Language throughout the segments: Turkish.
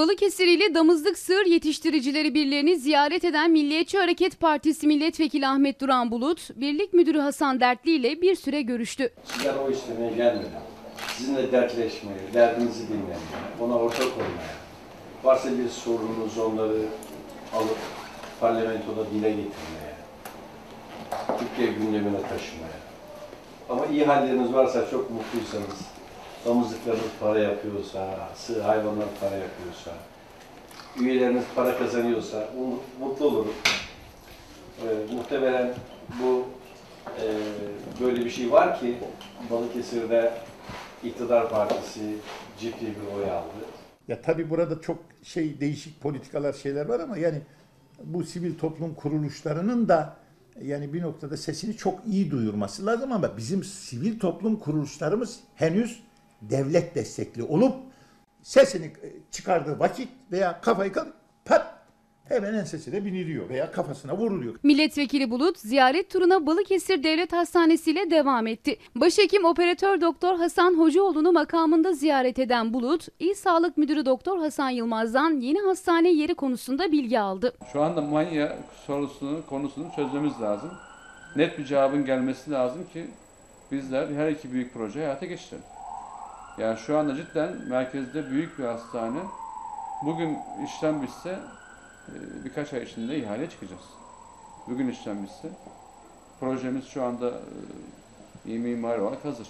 Balıkesir ili Damızlık Sığır Yetiştiricileri Birliği'ni ziyaret eden Milliyetçi Hareket Partisi Milletvekili Ahmet Duran Bulut, Birlik Müdürü Hasan Dertli ile bir süre görüştü. Sizler o istemeye gelmedim. Sizinle dertleşmeye, derdinizi dinlemeye, ona ortak olmaya, varsa bir sorununuz onları alıp parlamentoda dile getirmeye, Türkiye gündemine taşımaya. Ama iyi halleriniz varsa, çok mutluysanız, damızlıklarınız para yapıyorsa, sığ hayvanlar para yapıyorsa, üyeleriniz para kazanıyorsa mu- mutlu olurum. Ee, muhtemelen bu e, böyle bir şey var ki Balıkesir'de iktidar partisi ciddi bir oy aldı. Ya tabii burada çok şey değişik politikalar şeyler var ama yani bu sivil toplum kuruluşlarının da yani bir noktada sesini çok iyi duyurması lazım ama bizim sivil toplum kuruluşlarımız henüz devlet destekli olup sesini e, çıkardığı vakit veya kafayı kal pat hemen ensesine biniliyor veya kafasına vuruluyor. Milletvekili Bulut ziyaret turuna Balıkesir Devlet Hastanesi ile devam etti. Başhekim operatör doktor Hasan Hocaoğlu'nu makamında ziyaret eden Bulut, İl Sağlık Müdürü Doktor Hasan Yılmaz'dan yeni hastane yeri konusunda bilgi aldı. Şu anda manya sorusunu, konusunu çözmemiz lazım. Net bir cevabın gelmesi lazım ki bizler her iki büyük projeyi hayata geçirelim. Yani şu anda cidden merkezde büyük bir hastane. Bugün işlem bitse e, birkaç ay içinde ihale çıkacağız. Bugün işlem bitse projemiz şu anda e, iyi mimari olarak hazır.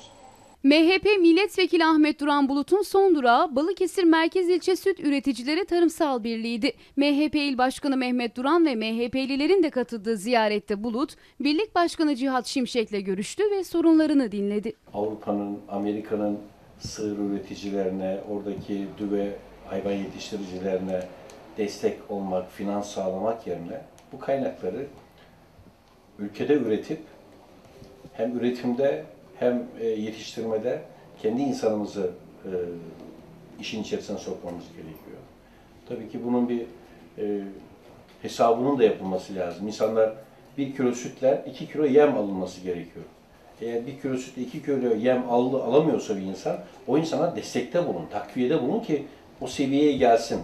MHP Milletvekili Ahmet Duran Bulut'un son durağı Balıkesir Merkez İlçe Süt Üreticileri Tarımsal Birliği'ydi. MHP İl Başkanı Mehmet Duran ve MHP'lilerin de katıldığı ziyarette Bulut, Birlik Başkanı Cihat Şimşek'le görüştü ve sorunlarını dinledi. Avrupa'nın, Amerika'nın sığır üreticilerine, oradaki düve hayvan yetiştiricilerine destek olmak, finans sağlamak yerine bu kaynakları ülkede üretip hem üretimde hem e, yetiştirmede kendi insanımızı e, işin içerisine sokmamız gerekiyor. Tabii ki bunun bir e, hesabının da yapılması lazım. İnsanlar bir kilo sütle iki kilo yem alınması gerekiyor. Eğer bir kilo sütle iki kilo yem al, alamıyorsa bir insan, o insana destekte bulun, takviyede bulun ki o seviyeye gelsin.